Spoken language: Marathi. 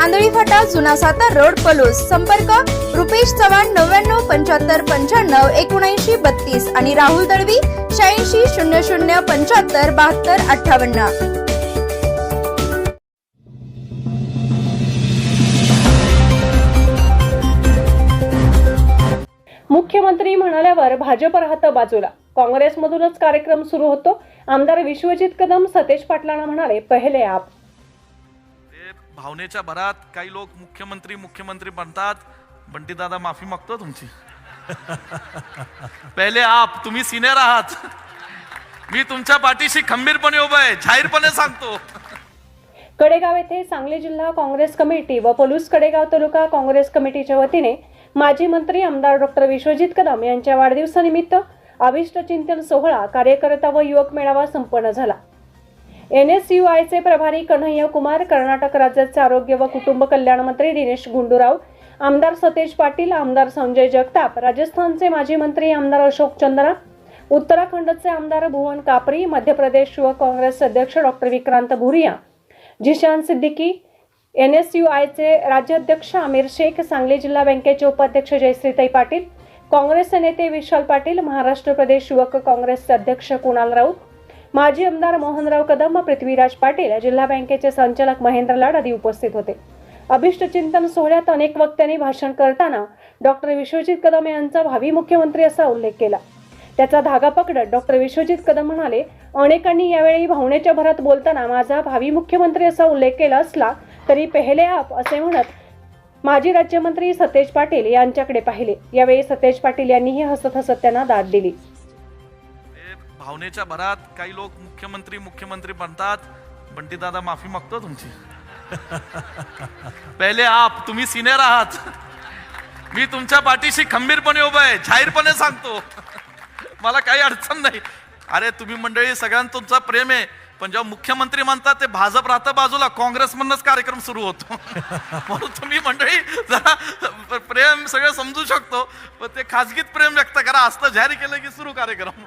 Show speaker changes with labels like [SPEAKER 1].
[SPEAKER 1] Andhali Phata जुना सातार रोड पलूस. संपर्क रुपेश चव्हाण नव्याण्णव पंच्याहत्तर पंच्याण्णव एकोणऐंशी बत्तीस आणि राहुल दळवी शहाऐंशी शून्य शून्य पंच्याहत्तर बहात्तर अठ्ठावन्न.
[SPEAKER 2] मुख्यमंत्री म्हणाल्यावर भाजप राहतं बाजूला. काँग्रेसमधूनच कार्यक्रम सुरू होतो. आमदार विश्वजित कदम सतेज पाटलांना म्हणाले पहिले आप.
[SPEAKER 3] भावनेच्या भरात काही लोक मुख्यमंत्री मुख्यमंत्री म्हणतात बंटी दादा माफी मागतो तुमची. पहिले आप तुम्ही सिनियर आहात. मी तुमच्या पाठीशी खंबीरपणे उभा आहे जाहीरपणे सांगतो.
[SPEAKER 2] कडेगाव येथे सांगली जिल्हा काँग्रेस कमिटी व पलूस कडेगाव तालुका काँग्रेस कमिटीच्या वतीने माजी मंत्री आमदार डॉक्टर विश्वजित कदम यांच्या वाढदिवसानिमित्त अभिष्ट चिंतन सोहळा कार्यकर्ता व युवक मेळावा संपन्न झाला. एन एस यू आयचे प्रभारी कन्हैया कुमार कर्नाटक राज्याचे आरोग्य व कुटुंब कल्याण मंत्री दिनेश गुंडूराव आमदार सतेज पाटील आमदार संजय जगताप राजस्थानचे माजी मंत्री आमदार अशोक चंद्रा उत्तराखंडचे आमदार भुवन कापरी मध्य प्रदेश युवक काँग्रेस अध्यक्ष doctor Vikrant Bhuria Zeeshan Siddiqui N S U आयचे राज्याध्यक्ष आमिर शेख सांगली जिल्हा बँकेचे उपाध्यक्ष जयश्रीताई पाटील काँग्रेसचे नेते विशाल पाटील महाराष्ट्र प्रदेश युवक काँग्रेसचे अध्यक्ष कुणाल राऊत माजी आमदार मोहनराव कदम व पृथ्वीराज पाटील जिल्हा बँकेचे संचालक महेंद्र लाड आदी उपस्थित होते. अभिष्ट चिंतन सोहळ्यात अनेक वक्त्यांनी भाषण करताना डॉक्टर विश्वजित कदम यांचा भावी मुख्यमंत्री असा उल्लेख केला. त्याचा धागा पकडत डॉक्टर विश्वजित कदम म्हणाले अनेकांनी यावेळी भावनेच्या भरात बोलताना माझा भावी मुख्यमंत्री असा उल्लेख केला असला तरी पहिले आप असे म्हणत माजी राज्यमंत्री सतेज पाटील यांच्याकडे पाहिले. यावेळी सतेज पाटील यांनीही हसत हसत त्यांना दाद दिली.
[SPEAKER 3] भावनेच्या भरात काही लोक मुख्यमंत्री मुख्यमंत्री म्हणतात बंटी दादा माफी मागतो तुमची. पहिले आप तुम्ही सिनियर आहात. मी तुमच्या पाठीशी खंबीरपणे उभा आहे जाहीरपणे सांगतो. मला काही अडचण नाही. अरे तुम्ही मंडळी सगळ्यांना तुमचं प्रेम आहे. पण जेव्हा मुख्यमंत्री म्हणतात ते भाजप राहतं बाजूला काँग्रेसमधनच कार्यक्रम सुरू होतो. म्हणून तुम्ही मंडळी जरा प्रेम सगळं समजू शकतो. पण ते खाजगीत प्रेम व्यक्त करा. असतं जाहीर केलं की सुरू कार्यक्रम.